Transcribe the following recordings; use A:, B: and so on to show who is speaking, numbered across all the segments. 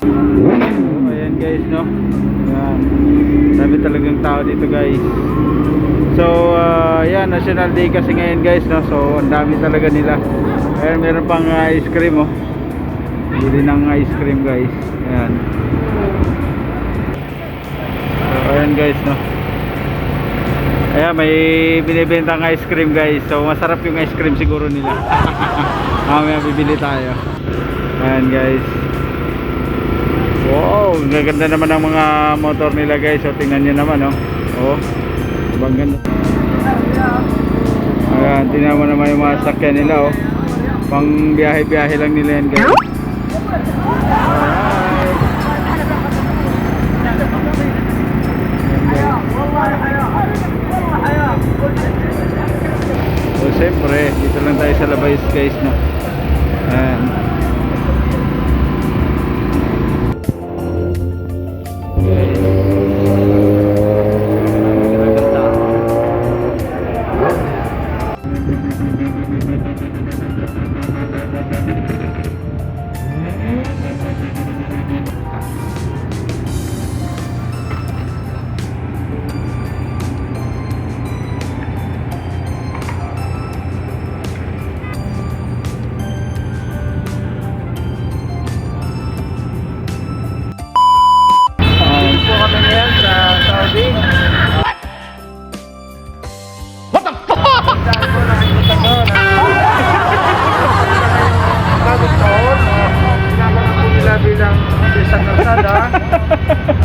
A: So, ayan guys, no? Ayan. Dami talagang tao dito guys. So, uh, yan, National Day kasi ngayon guys, no? So, ang dami talaga nila. Ayan, meron pang uh, ice cream, oh. Bili ng ice cream guys. Ayan. So, ayan guys, no? Ayan, may binibentang ice cream guys. So, masarap yung ice cream siguro nila. Mamaya bibili tayo. Ayan guys. Ang gaganda naman ng mga motor nila guys. So, tingnan nyo naman, oh. Oh, ang ganda. Ayan, tingnan mo naman yung mga sakyan nila, oh. Pang biyahe-biyahe lang nila yan guys. So, siyempre, dito lang tayo sa Labayas guys, no? Ayan.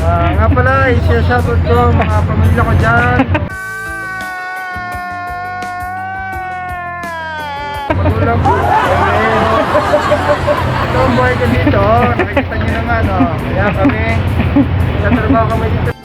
A: Ah, nga pala, i-shoutout ko ang mga pamilya ko dyan. Magulang po. Ito ang buhay ko dito. Nakikita nyo naman, oh. Kaya kami, sa trabaho kami dito